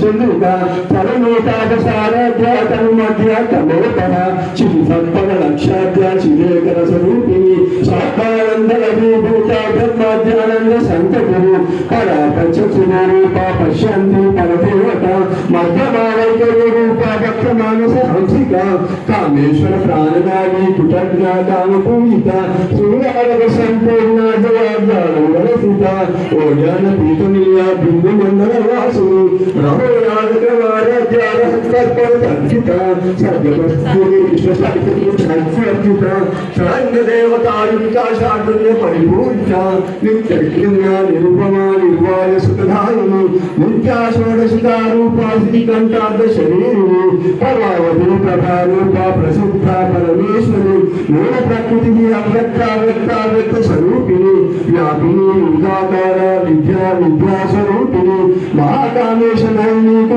చెల్లుగా మధ్య తమోతన చిరు సత్పర లక్షాధ్య చిరేకర స్వరూపిణి సాత్మానందల విభూత బ్రహ్మాధ్యానంద సంతగురు. పరా పంచసున పశ్యంతి పరదేవత మధ్యమావైకర్య భక్త మానస హంసిక కామేశ్వర ప్రాణనాడి కుటజ్ఞ సంపూర్ణ पीता ओ जन पीत मिलिया बिंदु मंदर वासु रहो याद करवारे प्यार सत पर तंचिता सज पर संग देवता युक्ता शांतन्य परिपूर्ता नित्य निरुपमा निर्वाय सुखदायिनी नित्या स्वर्ण रूपा श्री कंठाद शरीर परावधि प्रभा रूपा प्रसिद्धा परमेश्वरी मूल प्रकृति की अव्यक्ता వ్యాపిని విధాకార విద్యా విద్యాస్వరూపిణి స్వరూపిణి నీకు